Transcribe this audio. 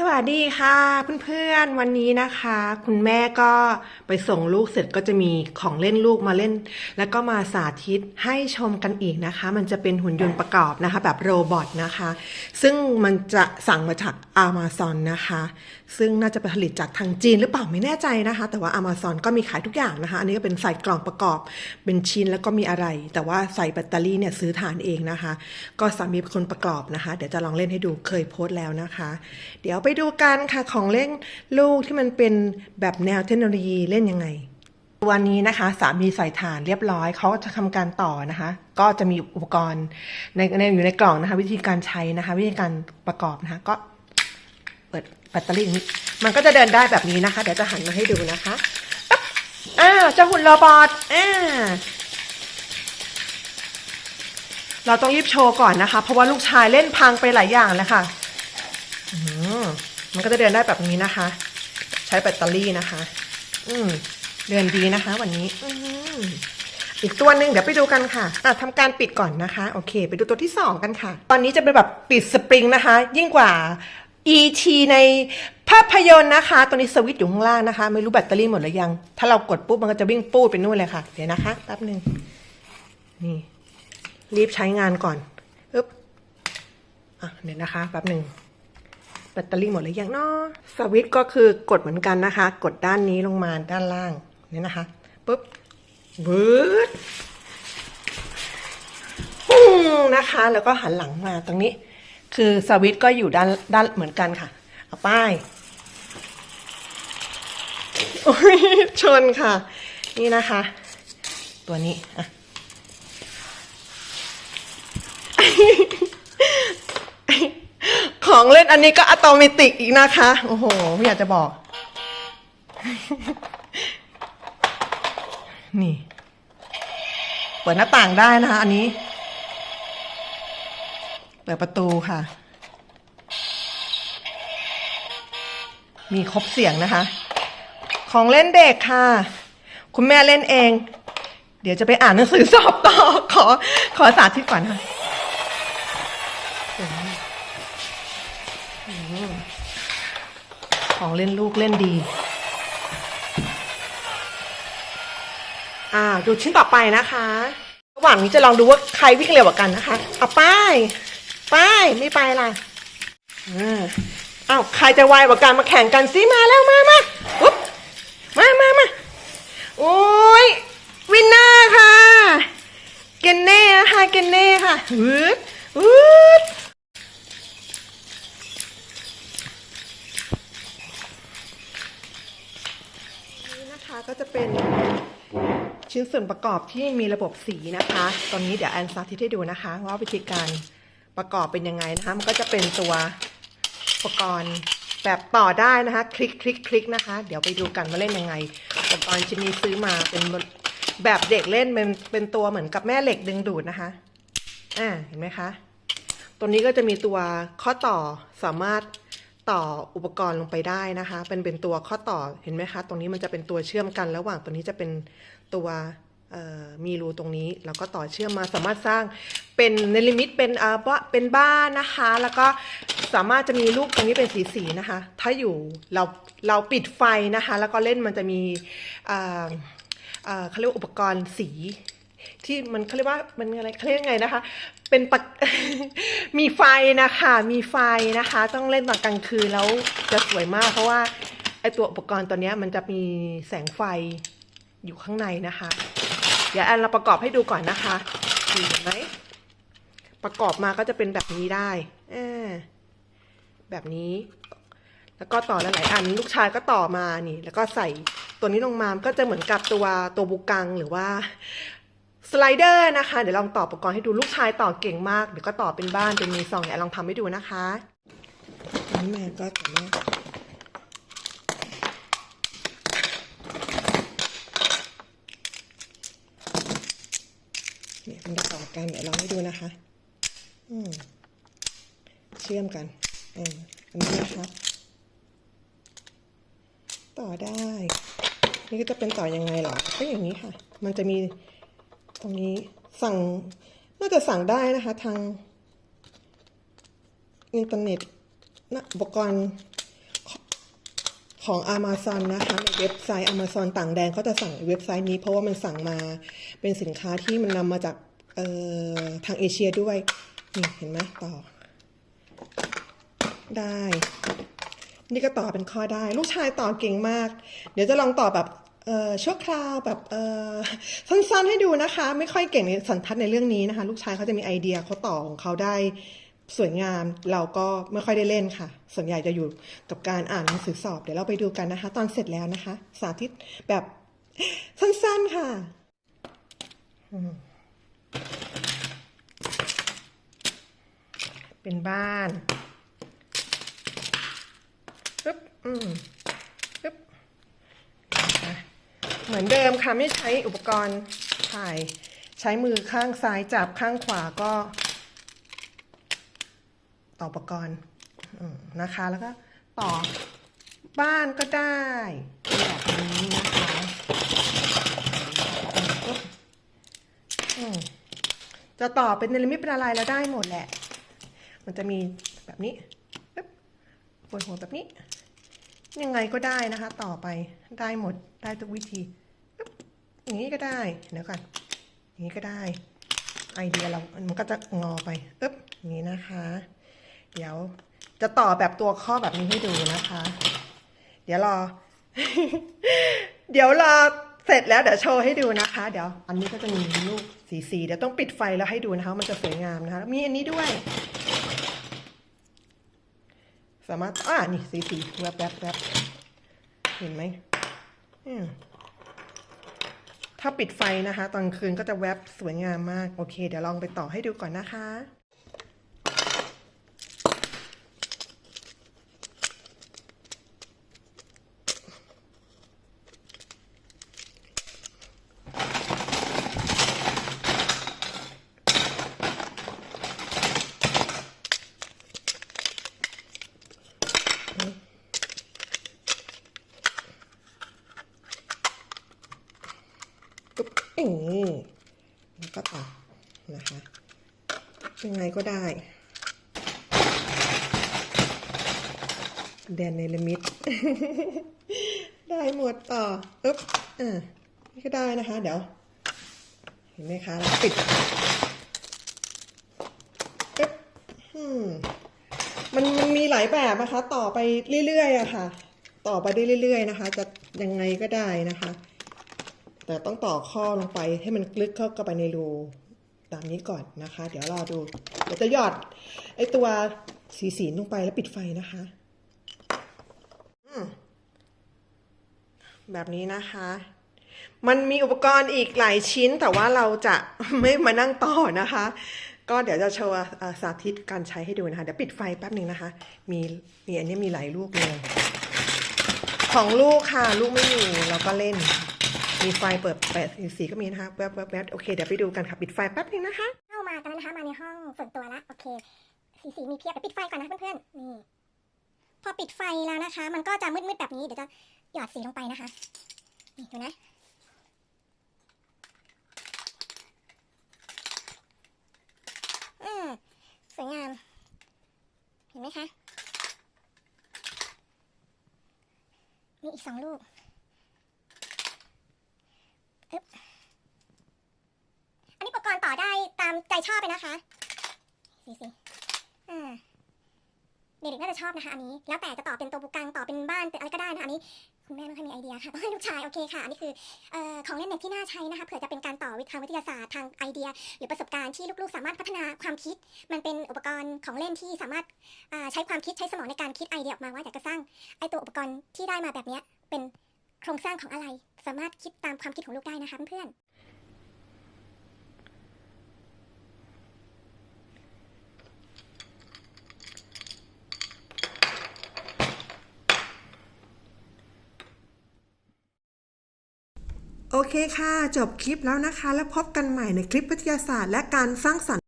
สวัสดีค่ะเพื่อนๆวันนี้นะคะ คุณแม่ก็ไปส่งลูกเสร็จก็จะมีของเล่นลูกมาเล่น แล้วก็มาสาธิตให้ชมกันอีกนะคะ มันจะเป็นหุ่นยนต์ประกอบนะคะ แบบโรบอทนะคะ ซึ่งมันจะสั่งมาจาก Amazon นะคะ ซึ่งน่าจะผลิตจากทางจีนหรือเปล่าไม่แน่ใจนะคะ แต่ว่า Amazon ก็มีขายทุกอย่างนะคะ อันนี้ก็เป็นใส่กล่องประกอบ เป็นชิ้นแล้วก็มีอะไร แต่ว่าใส่แบตเตอรี่เนี่ยซื้อทานเองนะคะ ก็สามีเป็นคนประกอบนะคะ เดี๋ยวจะลองเล่นให้ดูเคยโพสต์แล้วนะคะ เดี๋ยวไปไปดูกันค่ะของเล่นลูกที่มันเป็นแบบแนวเทคโนโลยีเล่นยังไง วันนี้นะคะ สามีใส่ฐานเรียบร้อยเขาจะทำการต่อนะคะ ก็จะมีอุปกรณ์ในในอยู่ในกล่องนะคะ วิธีการใช้นะคะ วิธีการประกอบนะคะ ก็เปิดแบตเตอรี่นี้มันก็จะเดินได้แบบนี้นะคะ เดี๋ยวจะหันมาให้ดูนะคะอ้าวจ้าหุ่นโรบอทอ่าเราต้องรีบโชว์ก่อนนะคะ เพราะว่าลูกชายเล่นพังไปหลายอย่างแล้วค่ะอื มันก็จะเดินได้แบบนี้นะคะ ใช้แบตเตอรี่นะคะ อืมเดินดีนะคะ วันนี้ อือีกตัวหนึ่งเดี๋ยวไปดูกันค่ะอะทำการปิดก่อนนะคะ โอเค ไปดูตัวที่สองกันค่ะ ตอนนี้จะเป็นแบบปิดสปริงนะคะ ยิ่งกว่า ET ในภาพยนตร์นะคะ ตัวนี้สวิตช์อยู่ข้างล่างนะคะ ไม่รู้แบตเตอรี่หมดหรือยัง ถ้าเรากดปุ๊บมันก็จะวิ่งปูดไปนู่นเลยค่ะ เดี๋ยวนะคะแป๊บหนึ่งนี่ รีบใช้งานก่อนอึ๊บอะเดี๋ยวนะคะแป๊บหนึ่ง ตเตอรี่หมดหรือยังเนาะสวิตช์ก็คือกดเหมือนกันนะคะ กดด้านนี้ลงมาด้านล่างนี่นะคะปุ๊บบืดปุ้งนะคะ แล้วก็หันหลังมาตรงนี้ คือสวิตช์ก็อยู่ด้านด้านเหมือนกันค่ะเอาป้ายโอ้ยชนค่ะ นี่นะคะ ตัวนี้อะ ของเล่นอันนี้ก็อะตอมิติกอีกนะคะ โอ้โหไม่อยากจะบอก นี่ เปิดหน้าต่างได้นะคะ อันนี้ เปิดประตูค่ะ มีครบเสียงนะคะ ของเล่นเด็กค่ะ คุณแม่เล่นเอง เดี๋ยวจะไปอ่านหนังสือสอบต่อ ขอ ขอสาธิตก่อนค่ะ ของเล่นลูกเล่นดี อ่า ดูชิ้นต่อไปนะคะ ระหว่างนี้จะลองดูว่าใครวิ่งเร็วกว่ากันนะคะ เอาป้าย ป้าย ไม่ไปล่ะอ่าอ้าวใครจะไวกว่ากันมาแข่งกันสิมาแล้วมามาอุ๊บมามามาโอ้ยวินเนอร์ค่ะ เกนเน่นะคะเกนเน่ค่ะวืดวืด นี่ นะคะก็จะเป็นชิ้นส่วนประกอบที่มีระบบสีนะคะ ตอนนี้เดี๋ยวแอนสาธิตให้ดูนะคะ ว่าวิธีการประกอบเป็นยังไงนะคะ มันก็จะเป็นตัวอุปกรณ์แบบต่อได้นะคะ คลิกคลิกคลิกนะคะ เดี๋ยวไปดูกันว่าเล่นยังไงอุปกรณ์ชิ้นนี้ซื้อมาเป็นแบบเด็กเล่นเป็นเป็นตัวเหมือนกับแม่เหล็กดึงดูดนะคะอ่าเห็นไหมคะ ตัวนี้ก็จะมีตัวข้อต่อสามารถ ต่ออุปกรณ์ลงไปได้นะคะ เป็นเป็นตัวข้อต่อเห็นไหมคะ ตรงนี้มันจะเป็นตัวเชื่อมกัน ระหว่างตัวนี้จะเป็นตัวมีรูตรงนี้แล้วก็ต่อเชื่อมมาสามารถสร้างเป็นในลิมิตเป็นเอ่อว่าเป็นบ้านนะคะ แล้วก็สามารถจะมีลูกตรงนี้เป็นสีสีนะคะ ถ้าอยู่เราเราปิดไฟนะคะ แล้วก็เล่นมันจะมีเอ่อเอ่อเขาเรียกว่าอุปกรณ์สี ที่มันเขาเรียกว่ามันอะไรเขาเรียกไงนะคะ เป็นปะมีไฟนะคะมีไฟนะคะ ต้องเล่นตอนกลางคืนแล้วจะสวยมาก เพราะว่าไอตัวอุปกรณ์ตัวนี้มันจะมีแสงไฟอยู่ข้างในนะคะ เดี๋ยวแอนเราประกอบให้ดูก่อนนะคะเห็นไหมประกอบมาก็จะเป็นแบบนี้ได้แบบนี้ แล้วก็ต่อหลายๆอันลูกชายก็ต่อมานี่ แล้วก็ใส่ตัวนี้ลงมามก็จะเหมือนกับตัวตัวบุกังหรือว่า สไลเดอร์นะคะ เดี๋ยวลองต่ออุปกรณ์ให้ดูลูกชายต่อเก่งมาก เดี๋ยวก็ต่อเป็นบ้านเป็นมีซองเดี๋ยลองทำให้ดูนะคะนี่แม่ก็ต่อแม่เนี่ยมันจะต่อกันเดี๋ยวลองให้ดูนะคะ อืมเชื่อมกันอ่าอันนี้นะคะต่อได้ นี่ก็จะเป็นต่อยังไงหรอ ก็อย่างนี้ค่ะ มันจะมี ตรงนี้สั่งน่าจะสั่งได้นะคะทางอินเทอร์เน็ตนะอุปกรณ์ของ Amazon นะคะในเว็บไซต์ Amazon ต่างแดนเขาจะสั่งเว็บไซต์นี้เพราะว่ามันสั่งมาเป็นสินค้าที่มันนำมาจากเอ่อทางเอเชียด้วย นี่เห็นไหมต่อ ได้ นี่ก็ต่อเป็นข้อได้ ลูกชายต่อเก่งมาก เดี๋ยวจะลองต่อแบบ ชั่วคราวแบบสั้นๆให้ดูนะคะ ไม่ค่อยเก่งในสันทัดในเรื่องนี้นะคะ ลูกชายเขาจะมีไอเดียเขาต่อของเขาได้สวยงามเราก็ไม่ค่อยได้เล่นค่ะ ส่วนใหญ่จะอยู่กับการอ่านหนังสือสอบ เดี๋ยวเราไปดูกันนะคะ ตอนเสร็จแล้วนะคะ สาธิตแบบสั้นๆค่ะเป็นบ้านปึ๊บอืม ปึ๊บนะคะ เหมือนเดิมค่ะไม่ใช้อุปกรณ์ถ่าย ใช้มือข้างซ้ายจับข้างขวาก็ ต่ออุปกรณ์นะคะ แล้วก็ต่อบ้านก็ได้แบบนี้นะคะจะต่อเป็นเนลมิตเป็นอะไรแล้วได้หมดแหละ มันจะมีแบบนี้ปึ๊บปวดหัวแบบนี้ ยังไงก็ได้นะคะ ต่อไปได้หมดได้ทุกวิธีปึ๊บอย่างนี้ก็ได้เดี๋ยวก่อนอย่างนี้ก็ได้ ไอเดียเรา มันก็จะงอไปปึ๊บอย่างนี้นะคะ เดี๋ยวจะต่อแบบตัวข้อแบบนี้ให้ดูนะคะ เดี๋ยวรอ เดี๋ยวรอเสร็จแล้วเดี๋ยวโชว์ให้ดูนะคะ เดี๋ยว อันนี้ก็จะมีลูกสีสีๆเดี๋ยวต้องปิดไฟแล้วให้ดูนะคะ มันจะสวยงามนะคะ มีอันนี้ด้วย สามารถอ่านี่สีสีแวบแวบแวบเห็นไหมอืมถ้าปิดไฟนะคะ ตอนคืนก็จะแวบสวยงามมาก โอเค เดี๋ยวลองไปต่อให้ดูก่อนนะคะ ปุ๊บ อย่างนี้แล้วก็ตัดนะคะ ยังไงก็ได้ แดนเนลมิดได้หมดต่ออึ๊บอ่านี่ก็ได้นะคะ เดี๋ยว เห็นไหมคะแล้วปิดอึ๊บอืมมันมันมีหลายแบบนะคะ ต่อไปเรื่อยๆอะค่ะ ต่อไปได้เรื่อย ๆ นะคะ จะยังไงก็ได้นะคะ แต่ต้องต่อข้อลงไปให้มันลึกเข้าไปในรูตามนี้ก่อนนะคะ เดี๋ยวรอดูเดี๋ยวจะหยอดไอตัวสีสีลงไปแล้วปิดไฟนะคะแบบนี้นะคะ มันมีอุปกรณ์อีกหลายชิ้นแต่ว่าเราจะไม่มานั่งต่อนะคะ ก็เดี๋ยวจะโชว์สาธิตการใช้ให้ดูนะคะ เดี๋ยวปิดไฟแป๊บหนึ่งนะคะ มีมีอันนี้มีหลายลูกเลย ของลูกค่ะ ลูกไม่อยู่เราก็เล่น มีไฟเปิดแปดสีก็มีนะคะแวบแวบแวบโอเคเดี๋ยวไปดูกันค่ะปิดไฟแป๊บนึงนะคะ เข้ามากันแล้วนะคะมาในห้องส่วนตัวละโอเค สีสีมีเพียบแต่ปิดไฟก่อนนะเพื่อนๆนี่พอปิดไฟแล้วนะคะ มันก็จะมืดๆแบบนี้เดี๋ยวจะหยอดสีลงไปนะคะนี่ดูนะอืมสวยงาม เห็นไหมคะ มีอีกสองลูก อันนี้อุปกรณ์ต่อได้ตามใจชอบเลยนะคะสิสิอ่าเด็กๆน่าจะชอบนะคะอันนี้ แล้วแต่จะต่อเป็นตัวบุกังต่อเป็นบ้านเป็นอะไรก็ได้นะคะอันนี้คุณแม่ไม่ค่อยมีไอเดียค่ะต้องให้ลูกชายโอเคค่ะอันนี้คือเอ่อของเล่นเด็กที่น่าใช้นะคะเผื่อจะเป็นการต่อวิทางวิทยาศาสตร์ทางไอเดีย หรือประสบการณ์ที่ลูกๆ สามารถพัฒนาความคิด มันเป็นอุปกรณ์ของเล่นที่สามารถใช้ความคิดใช้สมองในการคิดไอเดียออกมาว่าอยากจะสร้างไอตัวอุปกรณ์ที่ได้มาแบบนี้เป็น โครงสร้างของอะไร สามารถคิดตามความคิดของลูกได้นะคะเพื่อนโอเคค่ะ จบคลิปแล้วนะคะ แล้วพบกันใหม่ในคลิปวิทยาศาสตร์และการสร้างสรรค์